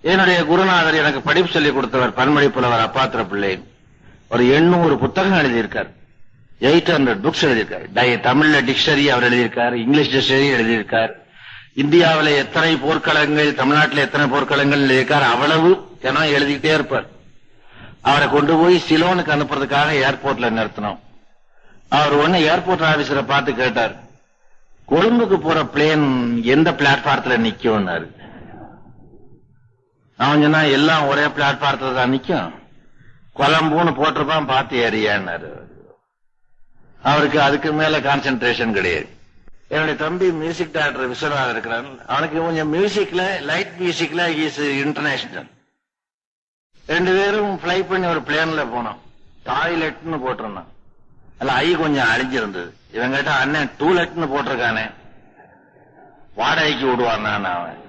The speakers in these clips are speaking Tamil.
என்னுடைய குருநாதர் எனக்கு படிப்பு சொல்லிக் கொடுத்தவர் பன்மொழி புலவர் அப்பாத்திர பிள்ளை. ஒரு எண்ணூறு புத்தகம் எழுதியிருக்கார். எயிட் ஹண்ட்ரட் புக்ஸ் எழுதியிருக்காரு. தமிழ்ல டிக்ஷனரி அவர் எழுதியிருக்கார் இங்கிலீஷ் டிக்ஷனரி எழுதியிருக்கார். இந்தியாவில எத்தனை போர்க்களங்கள் தமிழ்நாட்டில் எத்தனை போர்க்களங்கள் எழுதியிருக்கார் அவ்வளவு ஜனம் எழுதிக்கிட்டே இருப்பார். அவரை கொண்டு போய் சிலோனுக்கு அனுப்புறதுக்காக ஏர்போர்ட்ல நிறுத்தினோம். அவர் ஒன்னு ஏர்போர்ட் ஆபீசரை பார்த்து கேட்டார் கொழும்புக்கு போற பிளேன் எந்த பிளாட்பாரத்துல நிக்கும்னாரு? அவன் சொன்னா எல்லாம் ஒரே பிளாட்பாரத்துல தான் நிக்கும். கொலம்புன்னு போட்டிருப்பான் பார்த்து ஏறியான்னாரு. அவருக்கு அதுக்கு மேல கான்சென்ட்ரேஷன் கிடையாது. என்னுடைய தம்பி மியூசிக் டைரக்டர் விஸ்வநாதன் இருக்கிறான். அவனுக்கு கொஞ்சம் மியூசிக்ல லைட் மியூசிக்ல இஸ் இன்டர்நேஷனல் ரெண்டு பேரும் ஃபிளை பண்ணி ஒரு பிளேன்ல போனோம். டாய்லெட்னு போட்டிருந்தான். அல்ல ஐ கொஞ்சம் அழிஞ்சிருந்தது. இவன் கேட்டா அண்ணன் டூலெட்னு போட்டிருக்கானே. வாடகைக்கு விடுவான் நான் அவன்.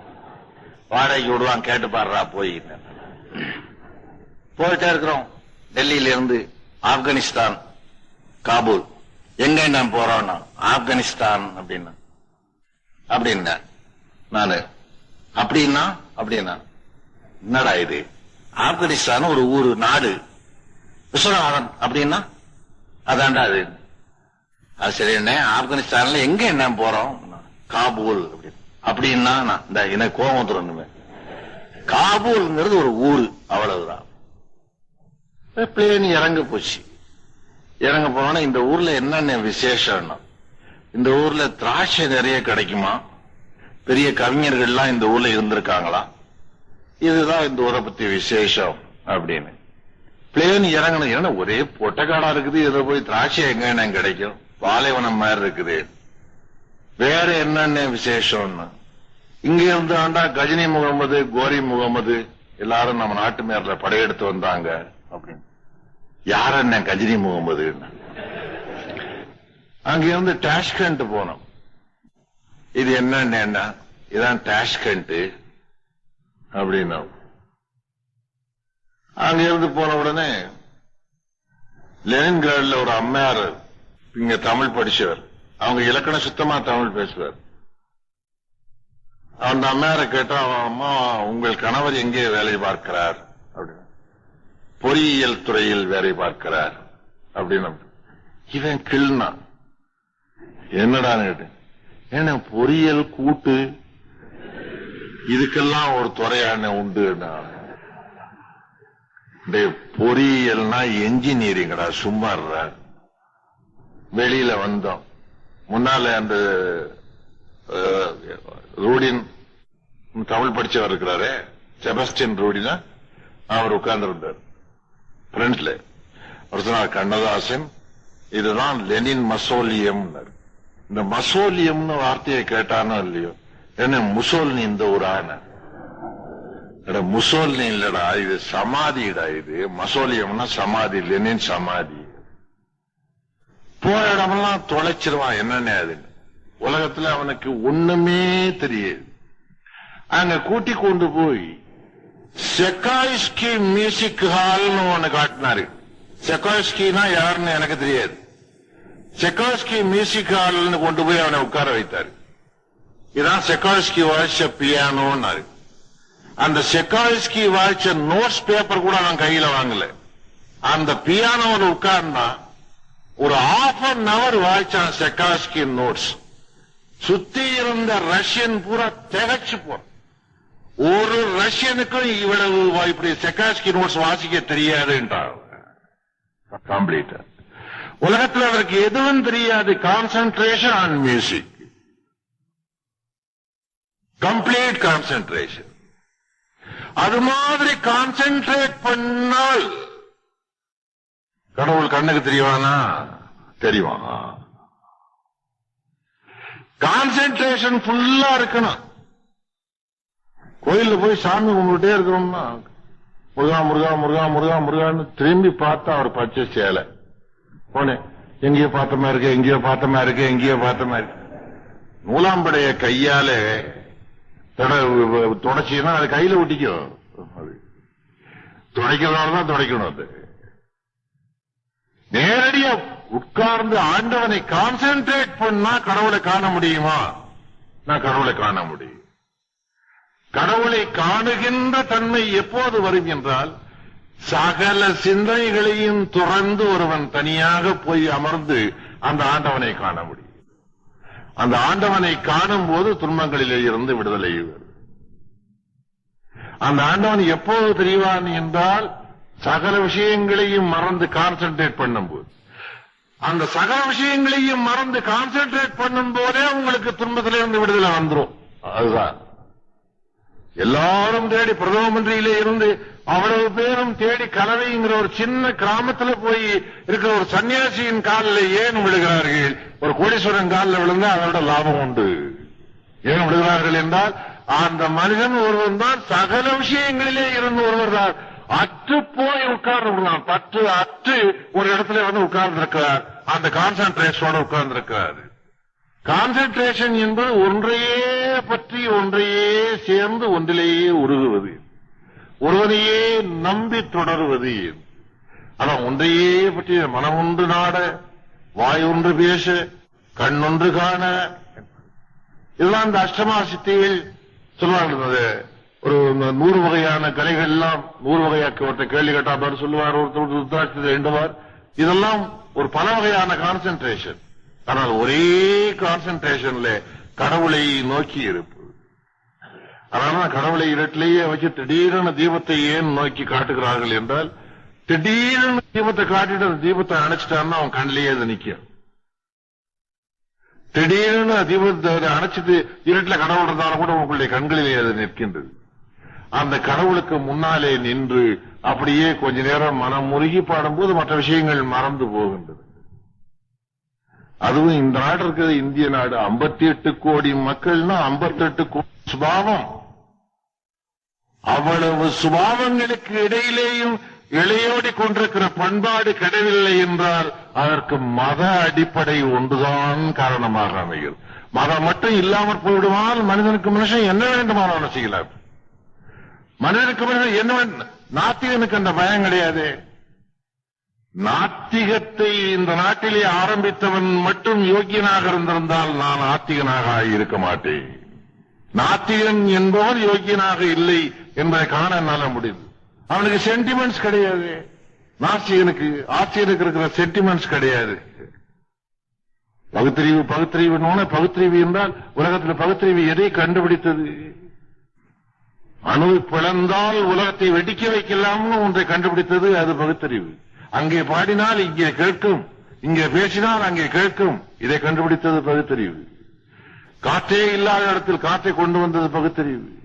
வாடகைக்கு விடுவான் கேட்டு பாடுறா போய். போயிட்டே இருக்கிறோம். டெல்லியில இருந்து ஆப்கானிஸ்தான் காபூல். எங்க நான் போறோம்னா ஆப்கானிஸ்தான் அப்படின்னா. அப்படின்னா நானு. அப்படின்னா அப்படின்னா. என்னடா இது? ஆப்கானிஸ்தான் ஒரு ஊரு நாடு. விஸ்வநாதன் அப்படின்னா அதான்டா அது அது சரி என்ன? ஆப்கானிஸ்தான்ல எங்க என்ன போறோம்? காபூல் அப்படின்னு. அப்படின்னா நான் இந்த எனக்கு கோபம் வந்துடும் காபூல்ங்கிறது ஒரு ஊரு அவ்வளவுதான். பிளேன் இறங்க போச்சு. இறங்க போனா இந்த ஊர்ல என்னென்ன விசேஷம்னா. இந்த ஊர்ல திராட்சை நிறைய கிடைக்குமா? பெரிய கவிஞர்கள்லாம் இந்த ஊர்ல இருந்திருக்காங்களா? இதுதான் இந்த ஊரை பத்தி விசேஷம் அப்படின்னு. பிளேன் இறங்கணும் ஏன்னா ஒரே பொட்டக்காடா இருக்குது. இதுல போய் திராட்சை எங்க என்ன கிடைக்கும்? பாலைவனம் மாதிரி இருக்குது. வேற என்னென்ன விசேஷம்னு? இங்க இருந்து ஆண்டா கஜினி முகமது கோரி முகமது எல்லாரும் நம்ம நாட்டு மேல படையெடுத்து வந்தாங்க அப்படின்னு. யார என்ன கஜினி முகமது அங்க இருந்து டாஷ்கண்ட் போனோம். இது என்னன்னு என்ன? இதான் டாஷ்கண்ட் அப்படின்னா. அங்க இருந்து போன உடனே லெனின்கிராட்ல ஒரு அம்மையார் இங்க தமிழ் படிச்சவர். அவங்க இலக்கணம் சுத்தமா தமிழ் பேசுவார். அந்த அம்மையார கேட்டா அவன் அம்மா உங்கள் கணவர் எங்கே வேலை பார்க்கிறார்? அப்படின்னு. பொறியியல் துறையில் வேலை பார்க்கிறார். அப்படின்னு. இவன் கிள்னா. என்னடான்னு கேட்டேன். ஏன்னா பொறியியல் கூட்டு இதுக்கெல்லாம் ஒரு துறையான உண்டு பொறியியல்னா என்ஜினியரிங்கடா சும்மா வெளியில வந்தோம். முன்னால அந்த ரூடின் தமிழ் படிச்சவர் இருக்கிறாரே செபஸ்டியன் ரூடினா அவர் உட்கார்ந்து இருந்தார் ஃப்ரண்ட்ல. அவர் சொன்னார் கண்ணதாசன் இதுதான் லெனின் மசோலியம் இந்த மசோலியம்னு வார்த்தையை கேட்டானோ இல்லையோ என்ன முசோல்னி இந்த ஒரு ஆன முசோல்னி இல்லடா இது சமாதிடா இது. மசோலியம்னா சமாதி லெனின் சமாதி. போற இடமெல்லாம் தொலைச்சிருவான். என்னன்னு அது உலகத்துல அவனுக்கு ஒண்ணுமே தெரியாது. அங்க கூட்டி கொண்டு போய் செக்காய்ஸ்கி மியூசிக் ஹால்னு ஒண்ணு காட்டினாரு. செக்காய்ஸ்கினா யாருன்னு எனக்கு தெரியாது. செக்காய்ஸ்கி மியூசிக் ஹால்னு கொண்டு போய் அவனை உட்கார வைத்தாரு. இதான் செக்காய்ஸ்கி வாய்ச்ச பியானோன்னாரு அந்த செக்காய்ஸ்கி வாய்ச்ச நோட்ஸ் பேப்பர் கூட நான் கையில வாங்கல. அந்த பியானோவில் உட்கார்னா ஒரு half அன் அவர் வாய்ச்சான் செக்காஸ்கி நோட்ஸ் சுத்தி இருந்த ரஷ்யன் பூரா திகச்சு போ ஒரு ரஷ்யனுக்கும் இவ்வளவு வா- இப்படி செக்காஸ்கி நோட்ஸ் வாசிக்க தெரியாதுன்றான் கம்ப்ளீட் உலகத்துல அவருக்கு எதுவும் தெரியாது. Concentration on music complete concentration அது மாதிரி கான்சென்ட்ரேட் பண்ணால் கடவுள் கண்ணுக்கு தெரியவானா? தெரியும் கான்சென்ட்ரேஷன் ஃபுல்லா இருக்கணும். கோயில்ல போய் சாமி கும்பிட்டுட்டே இருக்கிறோம்னா முருகா முருகா முருகா முருகா முருகான்னு திரும்பி பார்த்தா அவர் பச்சை சேலை போனேன் எங்கேயோ பார்த்த மாதிரி இருக்கு எங்கேயோ பார்த்த மாதிரி இருக்கு எங்கேயோ பார்த்த மாதிரி இருக்கு. நூலாம்படைய கையால தொடச்சின்னா அது கையில ஒட்டிக்கும். அது. துடைக்கிறதால தான் துடைக்கணும் அது. நேரடியா உட்கார்ந்து ஆண்டவனை கான்சென்ட்ரேட் பண்ணா கடவுளை காண முடியுமா? நான் கடவுளை காண முடியும். கடவுளை காணுகின்ற தன்மை எப்போது வரும் என்றால் சகல சிந்தனைகளையும் துறந்து ஒருவன் தனியாக போய் அமர்ந்து அந்த ஆண்டவனை காண முடியும். அந்த ஆண்டவனை காணும் போது துன்பங்களிலே இருந்து விடுதலை வரும். அந்த ஆண்டவன் எப்போது தெரிவான் என்றால் சகல விஷயங்களையும் மறந்து கான்சென்ட்ரேட் பண்ணும்போது. அந்த சகல விஷயங்களையும் மறந்து கான்சென்ட்ரேட் பண்ணும் போதே உங்களுக்கு துன்பத்திலிருந்து விடுதலை வந்துரும். அதுதான். எல்லாரும் தேடி பிரதம மந்திரியில இருந்து அவ்வளவு பேரும் தேடி கலவைங்கிற ஒரு சின்ன கிராமத்துல போய் இருக்கிற ஒரு சன்னியாசியின் காலில் ஏன் விழுகிறார்கள்? ஒரு கோடீஸ்வரன் காலில் விழுந்தா அதோட லாபம் உண்டு. ஏன் விழுகிறார்கள் என்றால் அந்த மனிதன் ஒருவன் தான் சகல விஷயங்களிலே இருந்து ஒருவர் தான். அற்று போய் உட்கார்ந்து விடலாம் பற்று அற்று ஒரு இடத்துல வந்து உட்கார்ந்து இருக்கிறார் அந்த கான்சன்ட்ரேஷனோட உட்கார்ந்து இருக்கிறார் கான்சென்ட்ரேஷன் என்பது ஒன்றையே பற்றி ஒன்றையே சேர்ந்து ஒன்றிலேயே உருகுவது. ஒருவனையே நம்பி தொடருவது. அதான் ஒன்றையே பற்றி மனம் ஒன்று நாட வாய் ஒன்று பேச கண் ஒன்று காண. இதெல்லாம் இந்த அஷ்டமா சித்திகள் சொல்லுவாங்க ஒரு நூறு வகையான கலைகள் எல்லாம் நூறு வகையாக்க ஒருத்தர் கேள்வி கேட்டார் சொல்லுவார் ஒருத்தர் எண்டுவார் இதெல்லாம் ஒரு பல வகையான கான்சென்ட்ரேஷன் ஆனால் ஒரே கான்சென்ட்ரேஷன்ல கடவுளை நோக்கி இருப்பு. அதனால கடவுளை இருட்டிலேயே வச்சு திடீரென தீபத்தை ஏன் நோக்கி காட்டுகிறார்கள் என்றால் திடீரென தீபத்தை காட்டிட்டு அந்த தீபத்தை அணைச்சிட்டான்னா அவன் கண்ணிலேயே அது நிக்கும். திடீர்னு தீபத்தை அணைச்சிட்டு இருட்டுல கடவுள் இருந்தாலும் கூட உங்களுடைய கண்களிலே அது நிற்கின்றது. அந்த கடவுளுக்கு முன்னாலே நின்று அப்படியே கொஞ்ச நேரம் மனம் முருகி பாடும்போது மற்ற விஷயங்கள் மறந்து போகின்றது. அதுவும் இந்த நாடு இருக்கிறது இந்திய நாடு 58 எட்டு கோடி மக்கள்னா 58 கோடி சுபாவம். அவ்வளவு சுபாவங்களுக்கு இடையிலேயும் இளையோடி கொண்டிருக்கிற பண்பாடு கிடையவில்லை என்றால் அதற்கு மத அடிப்படை ஒன்றுதான் காரணமாக அமைகிறது. மதம் மட்டும் இல்லாமற் போய்விடுவால் மனிதனுக்கு மனுஷன் என்ன வேண்டுமானாலும் செய்யலாம். மனிதனுக்கு மனிதன் என்ன நாத்திகனுக்கு அந்த பயம் கிடையாது. நாத்திகத்தை இந்த நாட்டிலே ஆரம்பித்தவன் மட்டும் யோக்கியனாக இருந்திருந்தால் நான் ஆத்திகனாக இருக்க மாட்டேன். நாத்திகன் என்பவன் யோக்கியனாக இல்லை என்பதை காண என்னால முடியுது அவனுக்கு சென்டிமெண்ட்ஸ் கிடையாது. நாஸ்திகனுக்கு ஆசிரியனுக்கு இருக்கிற சென்டிமெண்ட்ஸ் கிடையாது. பகுத்தறிவு பகுத்தறிவு பகுத்தறிவு என்றால் உலகத்தில் பகுத்தறிவு எதை கண்டுபிடித்தது? அணு பிளந்தால் உலகத்தை வெடிக்க வைக்கலாம்னு ஒன்றை கண்டுபிடித்தது அது பகுத்தறிவு. அங்கே பாடினால் இங்கே கேட்கும். இங்கே பேசினால் அங்கே கேட்கும். இதை கண்டுபிடித்தது பகுத்தறிவு. காற்றே இல்லாத இடத்தில் காற்றை கொண்டு வந்தது பகுத்தறிவு.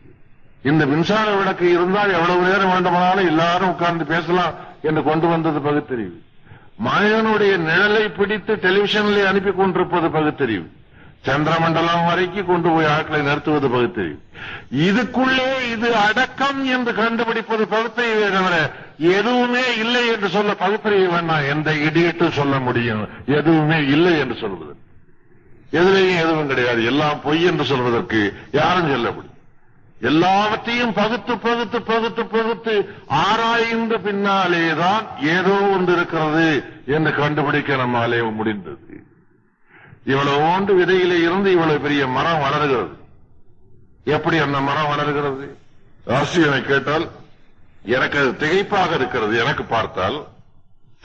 இந்த மின்சார விளக்கு இருந்தால் எவ்வளவு நேரம் வேண்டுமானாலும் எல்லாரும் உட்கார்ந்து பேசலாம் என்று கொண்டு வந்தது பகுத்தறிவு. மனிதனுடைய நிழலை பிடித்து டெலிவிஷனில் அனுப்பி கொண்டிருப்பது பகுத்தறிவு. சந்திரமண்டலம் வரைக்கும் கொண்டு போய் ஆட்களை நிறுத்துவது பகுத்தறிவு இதுக்குள்ளே இது அடக்கம் என்று கண்டுபிடிப்பது பகுத்தறிவு தவிர எதுவுமே இல்லை என்று சொல்ல பகுத்தறிவு வேண்டாம் எந்த இடியிட்டு சொல்ல முடியும். எதுவுமே இல்லை என்று சொல்வது. எதுலேயும் எதுவும் கிடையாது. எல்லாம் பொய் என்று சொல்வதற்கு யாரும் சொல்ல முடியும். எல்லாவற்றையும் பகுத்து பகுத்து பகுத்து பகுத்து ஆராய்ந்த பின்னாலேதான் ஏதோ ஒன்று இருக்கிறது என்று கண்டுபிடிக்க நம்மாலே முடிந்தது. இவ்வளவு ஓண்டு இருந்து இவ்வளவு பெரிய மரம் வளர்கிறது. எப்படி அந்த மரம் வளர்கிறது? ஆசிரியனை கேட்டால் எனக்கு அது திகைப்பாக இருக்கிறது. எனக்கு பார்த்தால்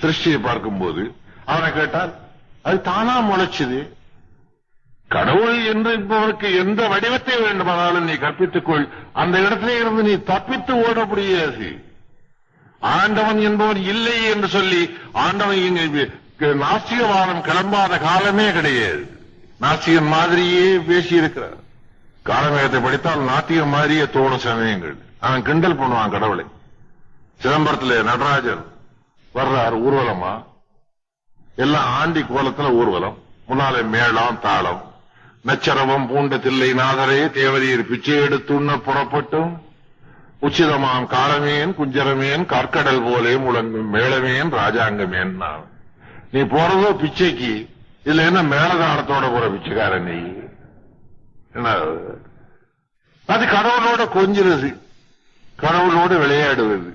சிருஷ்டியை பார்க்கும்போது அவனை கேட்டால் அது தானா முளைச்சுது. கடவுள் என்று என்பவருக்கு எந்த வடிவத்தை வேண்டுமானாலும் நீ கற்பித்துக் கொள் அந்த இடத்திலே இருந்து நீ தப்பித்து ஓட முடியாது ஆண்டவன் என்பவன் இல்லை என்று சொல்லி ஆண்டவன் நாசியவாதம் கிளம்பாத காலமே கிடையாது. நாஸ்திகன் மாதிரியே பேசியிருக்கிறார். காலமேகத்தை படித்தால் நாத்திகம் மாதிரியே தோணும் சமயங்கள். அவன் கிண்டல் பண்ணுவான் கடவுளை. சிதம்பரத்துல நடராஜர் வர்றார் ஊர்வலமா? எல்லாம் ஆண்டி கோலத்துல ஊர்வலம். முன்னாலே மேளம் தாளம். நச்சரவம் பூண்ட தில்லை நாதரே தேவரீர் பிச்சை எடுத்து உண்ண புறப்பட்டும். உச்சிதமாம் காலமேன் குஞ்சரமேன் கற்கடல் போலே முழங்கும் மேளமேன் ராஜாங்கமேன் நான். நீ போறதோ பிச்சைக்கு இதுல என்ன மேலதானத்தோட போற பிச்சைக்காரன் நீ? என்ன? அது கடவுளோட கொஞ்சிறது கடவுளோடு விளையாடுவது.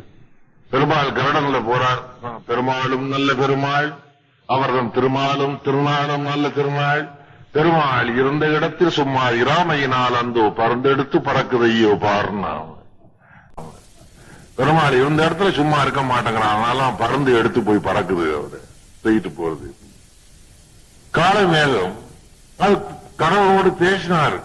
பெருமாள் கருடங்கள போறார். பெருமாளும் நல்ல பெருமாள். அவர்தம் திருமாலும் திருநாளும் நல்ல திருநாள் பெருமாள் இருந்த இடத்தில் சும்மா இராமையினால் அந்தோ பறந்தெடுத்து பறக்குதையோ பாருனா பாருன்னா பெருமாள் இருந்த இடத்துல சும்மா இருக்க மாட்டேங்கிறான். அதனால பறந்து எடுத்து போய் பறக்குது அவரு. போயிட்டு போறது. காலமேகம் அது கடவுளோடு பேசினார்.